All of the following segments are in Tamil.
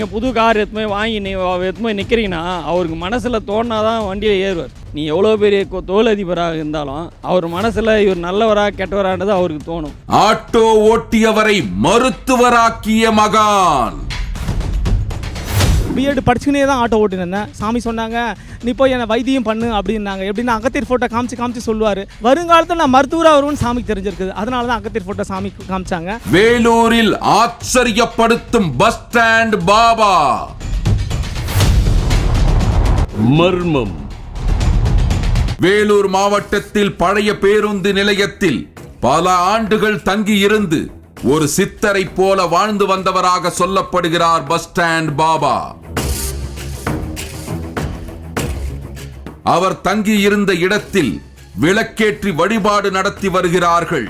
நீங்கள் புது கார் எடுத்துமே வாங்கி நீ எடுத்துமே நிற்கிறீங்கன்னா அவருக்கு மனசில் தோணாதான் வண்டியில் ஏறுவார். நீ எவ்வளோ பெரிய தோல் தொழிலதிபராக இருந்தாலும் அவர் மனசில் இவர் நல்லவரா கெட்டவரான்றது அவருக்கு தோணும். ஆட்டோ ஓட்டியவரை மருத்துவராக்கிய மகான். பிஎட் படிச்சுக்கினே தான் ஆட்டோ ஓட்டின்னு இருந்தேன் சாமி சொன்னாங்க நீ போய் என்னை வைத்தியம் பண்ணு அப்படின்னாங்க. எப்படின்னா அகத்தியர் ஃபோட்டோ காமிச்சு காமிச்சு சொல்லுவார். வருங்காலத்தில் நான் மருத்துவராக வருவேன்னு சாமிக்கு தெரிஞ்சிருக்குது. அதனால தான் அகத்தியர் ஃபோட்டோ சாமி காமிச்சாங்க. வேலூரில் ஆச்சரியப்படுத்தும் பஸ் ஸ்டாண்ட் பாபா. மர்மம். வேலூர் மாவட்டத்தில் பழைய பேருந்து நிலையத்தில் பல ஆண்டுகள் தங்கியிருந்து ஒரு சித்தரை போல வாழ்ந்து வந்தவராக சொல்லப்படுகிறார் பஸ் ஸ்டாண்ட் பாபா. அவர் தங்கியிருந்த இடத்தில் விளக்கேற்றி வழிபாடு நடத்தி வருகிறார்கள்.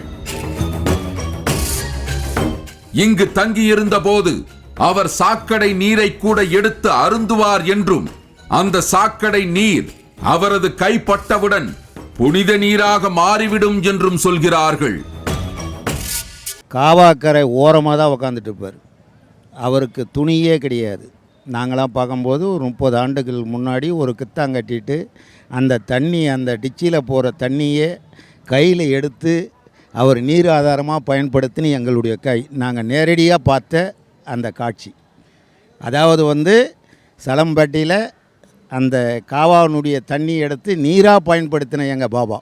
இங்கு தங்கியிருந்த போது அவர் சாக்கடை நீரை கூட எடுத்து அருந்துவார் என்றும் அந்த சாக்கடை நீர் அவரது கைப்பட்டவுடன் புனித நீராக மாறிவிடும் என்றும் சொல்கிறார்கள். காவாக்கரை ஓரமாக தான் உக்காந்துட்டு இருப்பார். அவருக்கு துணியே கிடையாது. நாங்களாம் பார்க்கும்போது ஒரு முப்பது ஆண்டுகள் முன்னாடி ஒரு கித்தாங் கட்டிட்டு அந்த தண்ணி அந்த டிச்சியில் போகிற தண்ணியே கையில் எடுத்து அவர் நீர் ஆதாரமாக பயன்படுத்தின எங்களுடைய கை. நாங்கள் நேரடியாக பார்த்த அந்த காட்சி. அதாவது வந்து சலம்பட்டியில் அந்த காவானுடைய தண்ணி எடுத்து நீராக பயன்படுத்தின எங்கள் பாபா.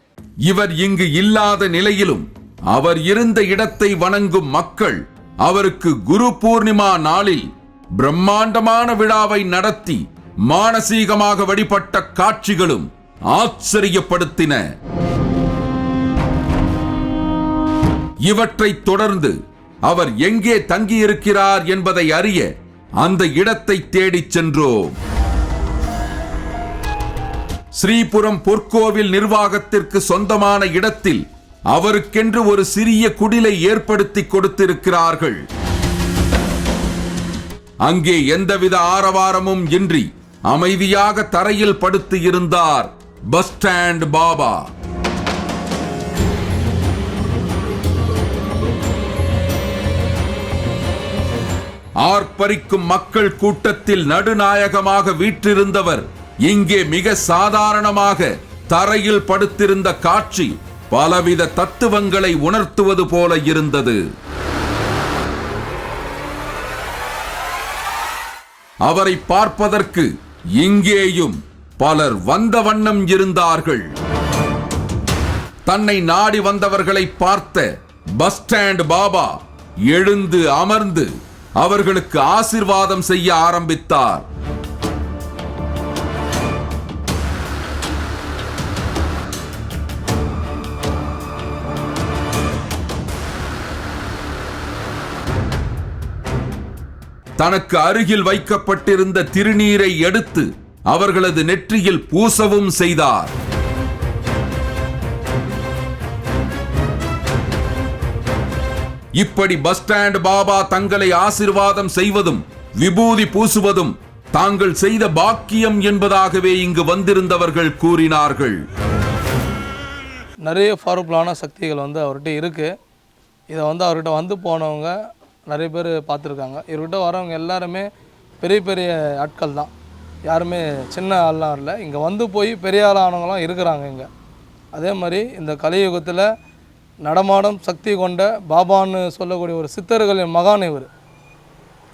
இவர் இங்கு இல்லாத நிலையிலும் அவர் இருந்த இடத்தை வணங்கும் மக்கள் அவருக்கு குரு பூர்ணிமா நாளில் பிரம்மாண்டமான விழாவை நடத்தி மானசீகமாக வழிபட்ட காட்சிகளும் ஆச்சரியப்படுத்தின. இவற்றைத் தொடர்ந்து அவர் எங்கே தங்கியிருக்கிறார் என்பதை அறிய அந்த இடத்தை தேடிச் சென்றோம். ஸ்ரீபுரம் பொற்கோவில் நிர்வாகத்திற்கு சொந்தமான இடத்தில் அவருக்கென்று ஒரு சிறிய குடிலை ஏற்படுத்தி கொடுத்திருக்கிறார்கள். அங்கே எந்தவித ஆரவாரமும் இன்றி அமைதியாக தரையில் படுத்து இருந்தார் பஸ் ஸ்டாண்ட் பாபா. ஆர்ப்பரிக்கும் மக்கள் கூட்டத்தில் நடுநாயகமாக வீற்றிருந்தவர் இங்கே மிக சாதாரணமாக தரையில் படுத்திருந்த காட்சி பலவித தத்துவங்களை உணர்த்துவது போல இருந்தது. அவரை பார்ப்பதற்கு இங்கேயும் பலர் வந்த வண்ணம் இருந்தார்கள். தன்னை நாடி வந்தவர்களை பார்த்த பஸ் ஸ்டாண்ட் பாபா எழுந்து அமர்ந்து அவர்களுக்கு ஆசிர்வாதம் செய்ய ஆரம்பித்தார். தனக்கு அருகில் வைக்கப்பட்டிருந்த திருநீரை எடுத்து அவர்களது நெற்றியில் பூசவும் செய்தார். இப்படி பஸ் ஸ்டாண்ட் பாபா தங்களை ஆசிர்வாதம் செய்வதும் விபூதி பூசுவதும் தாங்கள் செய்த பாக்கியம் என்பதாகவே இங்கு வந்திருந்தவர்கள் கூறினார்கள். நிறைய பவர்ஃபுல்லான சக்திகள் வந்து அவர்கிட்ட இருக்குது இதை வந்து அவர்கிட்ட வந்து போனவங்க நிறைய பேர் பார்த்துருக்காங்க. இவர்கிட்ட வரவங்க எல்லாருமே பெரிய பெரிய ஆட்கள் தான். யாருமே சின்ன ஆள்லாம் இல்லை. இங்கே வந்து போய் பெரிய ஆளானவங்களாம் இருக்கிறாங்க இங்கே. அதே மாதிரி இந்த கலியுகத்தில் நடமாடும் சக்தி கொண்ட பாபான்னு சொல்லக்கூடிய ஒரு சித்தர்களின் மகான் இவர்.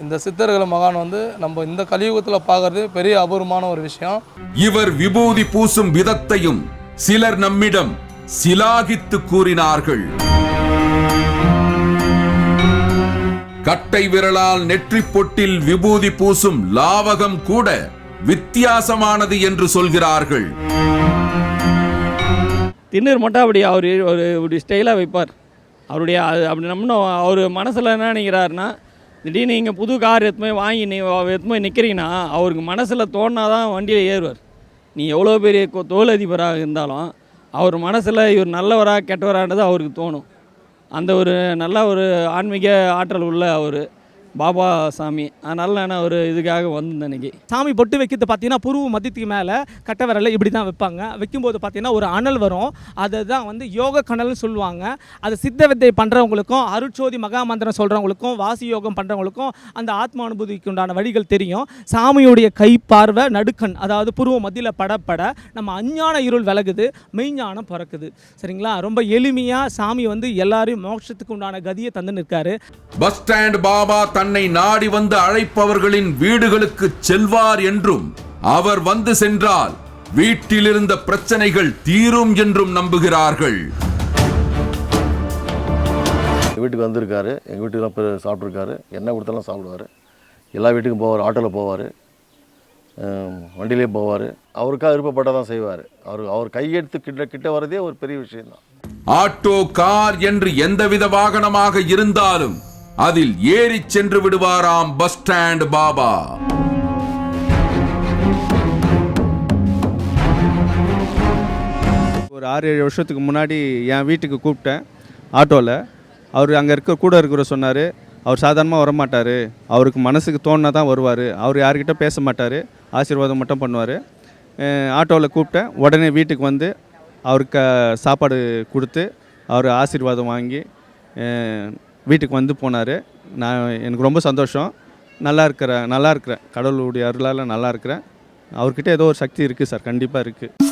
இந்த சித்தர்கள் மகான் வந்து நம்ம இந்த கலியுகத்தில் பார்க்கறது பெரிய அபூர்வமான ஒரு விஷயம். இவர் விபூதி பூசும் விதத்தையும் சிலர் நம்மிடம் சிலாகித்து கூறினார்கள். கட்டை விரலால் நெற்றி பொட்டில் விபூதி பூசும் லாவகம் கூட வித்தியாசமானது என்று சொல்கிறார்கள். திண்ணூர் மட்டும் அப்படி அவர் ஒரு இப்படி ஸ்டைலாக வைப்பார். அவருடைய அது அப்படி நம்ம அவர் மனசில் என்ன நினைக்கிறாருன்னா திடீர்னு நீங்கள் புது கார் எடுத்துமே வாங்கி நீ எடுத்துமே நிற்கிறீங்கன்னா அவருக்கு மனசில் தோணாதான் வண்டியில் ஏறுவார். நீ எவ்வளோ பெரிய தொழிலதிபராக இருந்தாலும் அவர் மனசில் இவர் நல்லவரா கெட்டவரான்றது அவருக்கு தோணும். அந்த ஒரு நல்ல ஒரு ஆன்மீக ஆற்றல் உள்ள அவர். பாபா சாமி அதனால நான் ஒரு இதுக்காக வந்திருந்தேன் இன்னைக்கு. சாமி பொட்டு வைக்கிறது பார்த்தீங்கன்னா புருவ மதியத்துக்கு மேலே கட்ட விரல இப்படி தான் வைப்பாங்க. வைக்கும்போது பார்த்தீங்கன்னா ஒரு அனல் வரும். அதை தான் வந்து யோக கனல்னு சொல்லுவாங்க. அது சித்த வித்தை பண்ணுறவங்களுக்கும் அருட்சோதி மகா மந்திரம் சொல்கிறவங்களுக்கும் வாசி யோகம் பண்ணுறவங்களுக்கும் அந்த ஆத்ம அனுபூதிக்கு உண்டான வழிகள் தெரியும். சாமியுடைய கை பார்வை நடுக்கண் அதாவது புருவ மத்தியில் படப்பட நம்ம அஞ்ஞான இருள் விலகுது மெய்ஞானம் பிறக்குது. சரிங்களா? ரொம்ப எளிமையாக சாமி வந்து எல்லாரையும் மோட்சத்துக்கு உண்டான கதியை தந்து நிற்காரு பஸ் ஸ்டாண்ட் பாபா தன்னை நாடி வந்து அழைப்பவர்களின் வீடுகளுக்கு செல்வார் என்றும் அவர் வந்து சென்றால் வீட்டிலிருந்த பிரச்சனைகள் தீரும் என்றும் நம்புகிறார்கள். வீட்டுக்கு வந்திருக்காரு எங்கள் வீட்டுக்குலாம் போய் சாப்பிட்ருக்காரு என்ன கொடுத்தாலும் சாப்பிடுவார். எல்லா வீட்டுக்கும் போவார் ஆட்டோவில் போவார் வண்டியிலே போவார். அவருக்காக விருப்பப்பட்டால் தான் செய்வார். அவர் அவர் கையெடுத்து கிட்ட கிட்ட வரதே ஒரு பெரிய விஷயம்தான். ஆட்டோ கார் என்று எந்தவித வாகனமாக இருந்தாலும் அதில் ஏறிச் சென்று விடுவாராம் பஸ் ஸ்டாண்ட் பாபா. ஒரு ஆறு ஏழு வருஷத்துக்கு முன்னாடி என் வீட்டுக்கு கூப்பிட்டேன் ஆட்டோவில் அவர் அங்கே இருக்க கூட இருக்கிற சொன்னார் அவர் சாதாரணமாக வரமாட்டார். அவருக்கு மனசுக்கு தோணுனா தான் வருவார். அவர் யார்கிட்ட பேச மாட்டார். ஆசீர்வாதம் மட்டும் பண்ணுவார். ஆட்டோவில் கூப்பிட்டேன். உடனே வீட்டுக்கு வந்து அவருக்கு சாப்பாடு கொடுத்து அவர் ஆசீர்வாதம் வாங்கி வீட்டுக்கு வந்து போனார். நான் எனக்கு ரொம்ப சந்தோஷம். நல்லா இருக்கிறேன் நல்லா இருக்கிறேன் கடவுளுடைய அருளால் நல்லா இருக்கிறேன். அவர்கிட்ட ஏதோ ஒரு சக்தி இருக்குது சார். கண்டிப்பாக இருக்குது